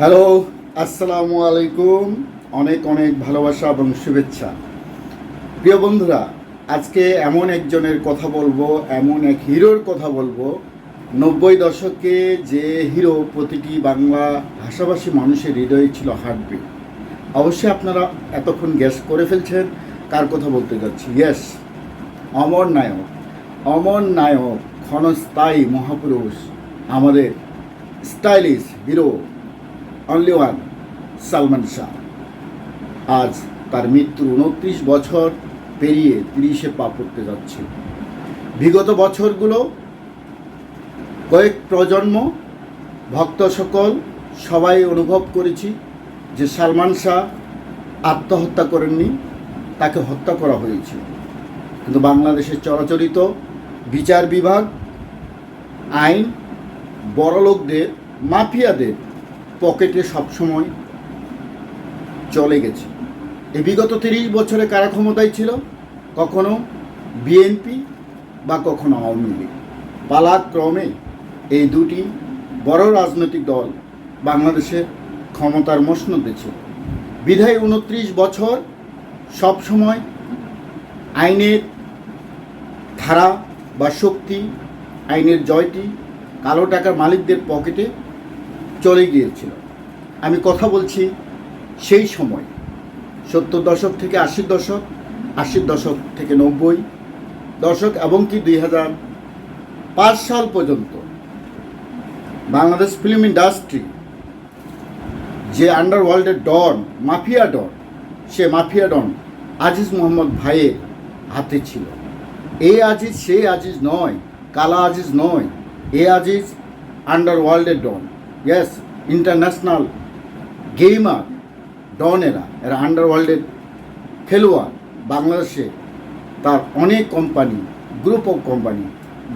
Hello, আসসালামু আলাইকুম। অনেক অনেক ভালোবাসা এবং শুভেচ্ছা। প্রিয় বন্ধুরা, আজকে এমন একজনের কথা বলব, এমন এক হিরোর কথা বলব। নব্বই দশকে যে হিরো প্রতিটি বাংলা ভাষাভাষী মানুষের হৃদয়ে ছিল হার্টবিট। অবশ্যই আপনারা এতক্ষণ গ্যাস করে ফেলছেন, কার কথা বলতে যাচ্ছি? ইয়েস অমর নায়ক। অমর নায়ক, ক্ষণস্থায়ী মহাপুরুষ, আমাদের stylish hero only one Salman Shah আজ তার মৃত্যুর উনত্রিশ বছর পেরিয়ে তিরিশে পা পড়তে যাচ্ছে। বিগত বছরগুলো কয়েক প্রজন্ম ভক্ত সকল সবাই অনুভব করেছি যে সালমান শাহ আত্মহত্যা করেননি, তাকে হত্যা করা হয়েছে। কিন্তু বাংলাদেশের চরাচরিত বিচার বিভাগ, আইন, বড়লোকদের, মাফিয়াদের পকেটে সবসময় চলে গেছে। এই বিগত তিরিশ বছরে কারা ক্ষমতায় ছিল? কখনো বিএনপি বা কখনো আওয়ামী লীগ। পালাক্রমে এই দুটি বড় রাজনৈতিক দল বাংলাদেশের ক্ষমতার মসনদে ছিল বিধায় উনত্রিশ বছর সব সময় আইনের ধারা বা শক্তি, আইনের জয়টি কালো টাকার মালিকদের পকেটে চলে গিয়েছিল। আমি কথা বলছি সেই সময়, সত্তর দশক থেকে আশির দশক আশির দশক থেকে নব্বই দশক এবং কি দুই হাজার পাঁচ সাল পর্যন্ত বাংলাদেশ ফিল্ম ইন্ডাস্ট্রি যে আন্ডারওয়ার্ল্ডের ডন, মাফিয়া ডন, সে মাফিয়া ডন আজিজ মোহাম্মদ ভাইয়ের হাতে ছিল। এ আজিজ, সে আজিজ নয়, কালা আজিজ নয়, এ Aziz আন্ডারওয়ার্ল্ডের don. Yes international gamer don এরা এরা আন্ডারওয়ার্ল্ডের খেলোয়াড়, বাংলাদেশে তার অনেক কোম্পানি গ্রুপ অফ কোম্পানি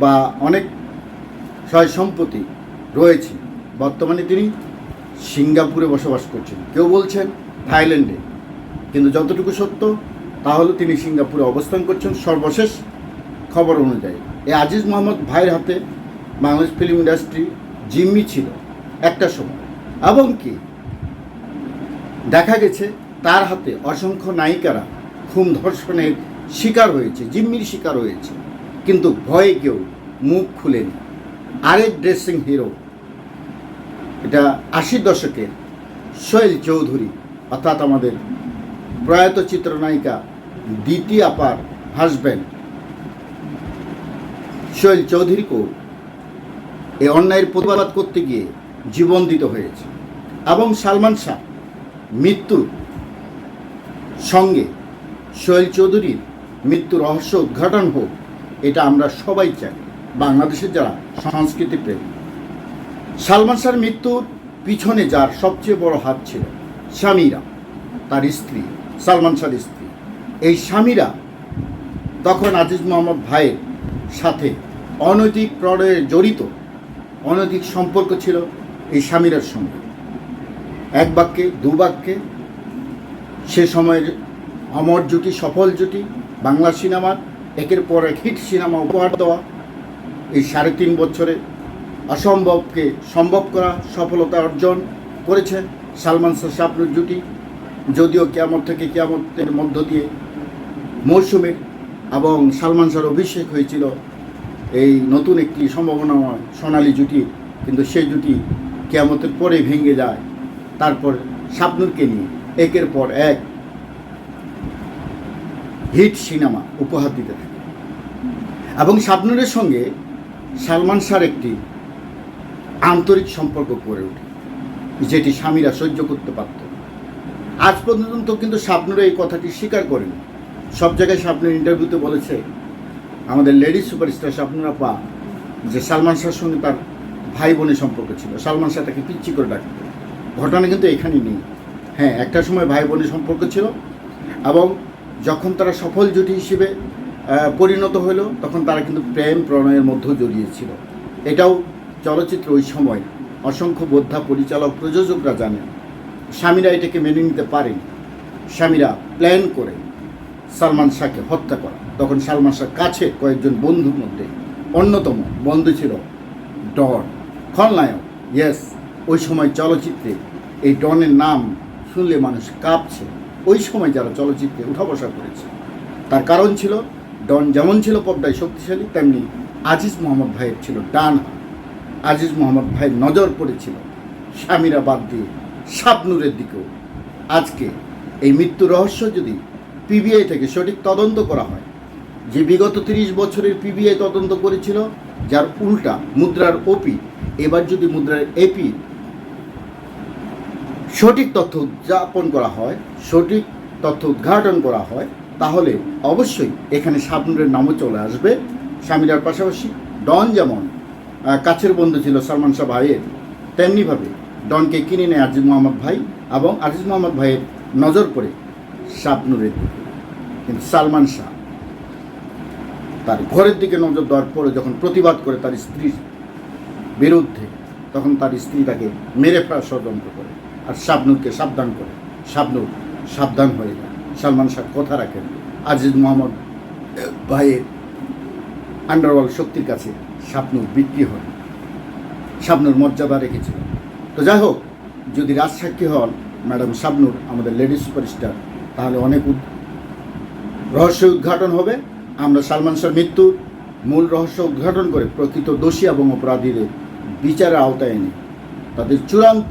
বা অনেক সয় সম্পত্তি রয়েছে। বর্তমানে তিনি সিঙ্গাপুরে বসবাস করছেন। কেউ বলছেন থাইল্যান্ডে, কিন্তু যতটুকু সত্য, তাহলে তিনি সিঙ্গাপুরে অবস্থান করছেন সর্বশেষ খবর অনুযায়ী। এই আজিজ মোহাম্মদ ভাইয়ের হাতে বাংলাদেশ ফিল্ম ইন্ডাস্ট্রি জিম্মি ছিল। একটা সময়। এবং কি? দেখা গেছে তার হাতে অসংখ্য নায়িকারা খুন ধর্ষণের শিকার হয়েছে, জিম্মির শিকার হয়েছে। কিন্তু ভয়ে কেউ মুখ খুলেনি। আরেক ড্রেসিং হিরো এটা আশির দশকের সোহেল চৌধুরী, অর্থাৎ আমাদের প্রয়াত চিত্রনায়িকা দিতি আপার হাজব্যান্ড সোহেল চৌধুরীকেও এই অন্যায়ের প্রতিবাদ করতে গিয়ে জীবন দিতে হয়েছে। এবং সালমান শাহ মৃত্যুর সঙ্গে সোহেল চৌধুরীর মৃত্যু রহস্য উদ্ঘাটন হোক, এটা আমরা সবাই চাই, বাংলাদেশের যারা সংস্কৃতি প্রেমী। সালমান শাহর মৃত্যুর পিছনে যার সবচেয়ে বড় হাত ছিল স্বামীরা, তার স্ত্রী, সালমান শাহর স্ত্রী। এই স্বামীরা তখন আজিজ মোহাম্মদ ভাইয়ের সাথে অনৈতিক প্রণয়ে জড়িত, অনৈতিক সম্পর্ক ছিল এই স্বামীরার সঙ্গে। এক বাক্যে, দু বাক্যে, সে সময়ের অমর জুটি সফল জুটি বাংলা সিনেমার একের পর এক হিট সিনেমা উপহার দেওয়া, এই সাড়ে তিন বছরে অসম্ভবকে সম্ভব করা সফলতা অর্জন করেছেন সালমান শাহ শাবনুর জুটি যদিও কেয়ামত থেকে কেয়ামতের মধ্য দিয়ে মৌসুমের এবং সালমান শাহর অভিষেক হয়েছিল, এই নতুন একটি সম্ভাবনাময় সোনালী জুটি কিন্তু সেই জুটি কেয়ামতের পরে ভেঙে যায়। তারপর শাবনুরকে নিয়ে একের পর এক হিট সিনেমা উপহার দিতে থাকে। এবং শাবনুরের সঙ্গে সালমান শাহর একটি আন্তরিক সম্পর্ক গড়ে ওঠে, যেটি স্বামীরা সহ্য করতে পারত। আজ পর্যন্ত কিন্তু শাবনুরা এই কথাটি স্বীকার করেনি। সব জায়গায় শাবনুর ইন্টারভিউতে বলেছে, আমাদের লেডিস সুপারস্টার শাবনুরা পা যে সালমান শাহর সঙ্গে তার ভাই বোনের সম্পর্ক ছিল। সালমান শাহ তাকে পিচ্ছি করে ডাকত। ঘটনা কিন্তু এখানেই নেই। হ্যাঁ একটা সময় ভাই বোনের সম্পর্ক ছিল এবং যখন তারা সফল জুটি হিসেবে পরিণত হলো, তখন তারা কিন্তু প্রেম প্রণয়ের মধ্যেও জড়িয়েছিল এটাও চলচ্চিত্র ওই সময় অসংখ্য বোদ্ধা পরিচালক, প্রযোজকরা জানেন, স্বামীরা এটাকে মেনে নিতে পারেন। স্বামীরা প্ল্যান করে সালমান শাহকে হত্যা করা। তখন সালমান শাহ কাছে কয়েকজন বন্ধুর মধ্যে অন্যতম বন্ধু ছিল ডন খলনায়ক ইয়েস ওই সময় চলচ্চিত্রে এই ডনের নাম শুনলে মানুষ কাঁপছে। ওই সময় যারা চলচ্চিত্রে উঠা বসা করেছে, তার কারণ ছিল, ডন যেমন ছিল পর্দায় শক্তিশালী, তেমনি আজিজ মোহাম্মদ ভাইয়ের ছিল ডান আজিজ মোহাম্মদ ভাইয়ের নজর পড়েছিল স্বামীরা বাদ দিয়ে শাবনুরের দিকেও। আজকে এই মৃত্যু রহস্য যদি পিবিআই থেকে সঠিক তদন্ত করা হয়, যে বিগত তিরিশ বছরের পিবিআই তদন্ত করেছিল যার উল্টা মুদ্রার ওপি এবার যদি মুদ্রার এপি সঠিক তথ্য উদযাপন করা হয়, সঠিক তথ্য উদ্ঘাটন করা হয়, তাহলে অবশ্যই এখানে শাবনুরের নামও চলে আসবে। স্বামীরার পাশাপাশি ডন যেমন কাছের বন্ধু ছিল সালমান শাহ ভাইয়ের, তেমনিভাবে ডনকে কিনে নেয় আজিজ মোহাম্মদ ভাই এবং আজিজ মোহাম্মদ ভাইয়ের নজর পড়ে শাবনুরের দিকে। কিন্তু সালমান শাহ তার ঘরের দিকে নজর দেওয়ার পরে যখন প্রতিবাদ করে তার স্ত্রীর বিরুদ্ধে, তখন তার স্ত্রী তাকে মেরে ফেলার ষড়যন্ত্র করে আর শাবনুরকে সাবধান করে। শাবনুর সাবধান হয়ে যায়। সালমান শাহ কথা রাখেন, আজিজ মোহাম্মদ ভাইয়ের আন্ডারওয়ার্ল্ড শক্তির কাছে শাবনুর বিক্রি হয়। শাবনুর মর্যাদা রেখেছিল। তো যাই হোক, যদি রাজসাক্ষী হন, ম্যাডাম শাবনুর আমাদের লেডি সুপারস্টার, তাহলে অনেক রহস্য উদ্ঘাটন হবে। আমরা সালমান শাহর মৃত্যুর মূল রহস্য উদ্ঘাটন করে প্রকৃত দোষী এবং অপরাধীদের বিচারের আওতায় এনে তাদের চূড়ান্ত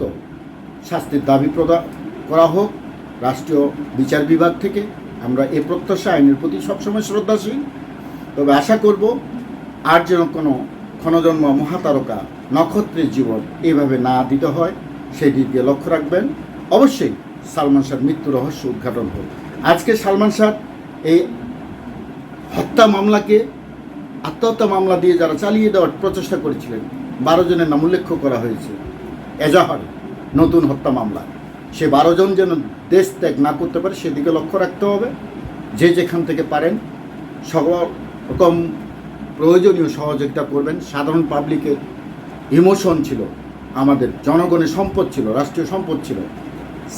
শাস্তির দাবি প্রদান করা হোক। রাষ্ট্রীয় বিচার বিভাগ থেকে আমরা এ প্রত্যাশা, আইনের প্রতি সবসময় শ্রদ্ধাশীল। তবে আশা করব, আর যেন কোনো ক্ষণজন্ম মহাতারকা নক্ষত্রের জীবন এইভাবে না দিতে হয় সেই দিক দিয়ে লক্ষ্য রাখবেন। অবশ্যই সালমান শাহর মৃত্যু রহস্য উদ্ঘাটন হোক। আজকে সালমান শাহ এই হত্যা মামলাকে আত্মহত্যা মামলা দিয়ে যারা চালিয়ে দেওয়ার প্রচেষ্টা করেছিলেন, বারো জনের নাম উল্লেখ করা হয়েছে। এজাহার, নতুন হত্যা মামলা। সে বারো জন যেন দেশ ত্যাগ না করতে পারে, সেদিকে লক্ষ্য রাখতে হবে। যে যেখান থেকে পারেন সকল রকম প্রয়োজনীয় সহযোগিতা করবেন। সাধারণ পাবলিকের ইমোশন ছিল, আমাদের জনগণের সম্পদ ছিল, রাষ্ট্রীয় সম্পদ ছিল।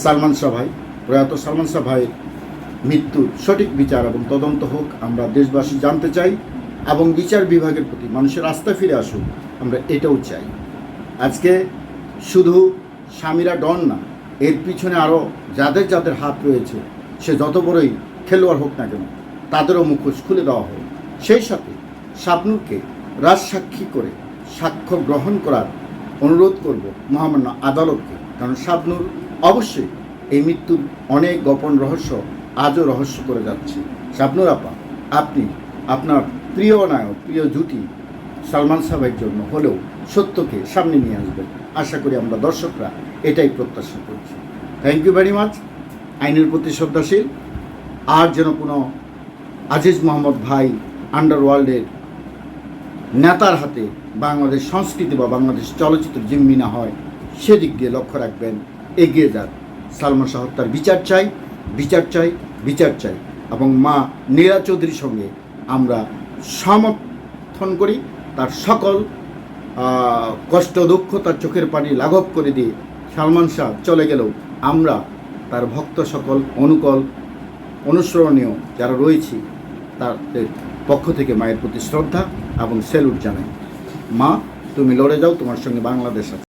সালমান শাহ ভাই, প্রয়াত সালমান শাহ ভাইয়ের মৃত্যুর সঠিক বিচার এবং তদন্ত হোক, আমরা দেশবাসী জানতে চাই এবং বিচার বিভাগের প্রতি মানুষের আস্থা ফিরে আসুক, আমরা এটাও চাই। আজকে শুধু স্বামীরা ডন না, এর পিছনে আরও যাদের যাদের হাত রয়েছে, সে যত বড়ই খেলোয়াড় হোক না কেন, তাদেরও মুখোশ খুলে দেওয়া হোক। সেই সাথে শাবনুরকে রাজসাক্ষী করে সাক্ষ্য গ্রহণ করার অনুরোধ করব মহামান্য আদালতকে, কারণ শাবনুর অবশ্যই এই মৃত্যুর অনেক গোপন রহস্য আজও রহস্য করে যাচ্ছে। শাবনুর আপা, আপনি আপনার প্রিয় নায়ক, প্রিয় জুটি সালমান সাহেবের জন্য হলেও সত্যকে সামনে নিয়ে আসবেন। আশা করি আমরা দর্শকরা এটাই প্রত্যাশা করছি। থ্যাংক ইউ ভেরি মাচ আইনের প্রতি শ্রদ্ধাশীল। আর যেন কোনো আজিজ মোহাম্মদ ভাই আন্ডারওয়ার্ল্ডের নেতার হাতে বাংলাদেশ সংস্কৃতি বা বাংলাদেশ চলচ্চিত্র জিম্মি না হয়, সেদিক দিয়ে লক্ষ্য রাখবেন। এগিয়ে যান সালমান শাহ হত্যার বিচার চাই। বিচার চাই বিচার চাই। এবং মা নীলা চৌধুরীর সঙ্গে আমরা সমর্থন করি, তার সকল কষ্ট, দুঃখ তার চোখের পানি লাঘব করে দিয়ে সালমান শাহ চলে গেলেও আমরা তার ভক্ত সকল, অনুকল, অনুসরণীয় যারা রয়েছি, তাদের পক্ষ থেকে মায়ের প্রতি শ্রদ্ধা এবং সেলুট জানাই। মা, তুমি লড়ে যাও, তোমার সঙ্গে বাংলাদেশ আছে।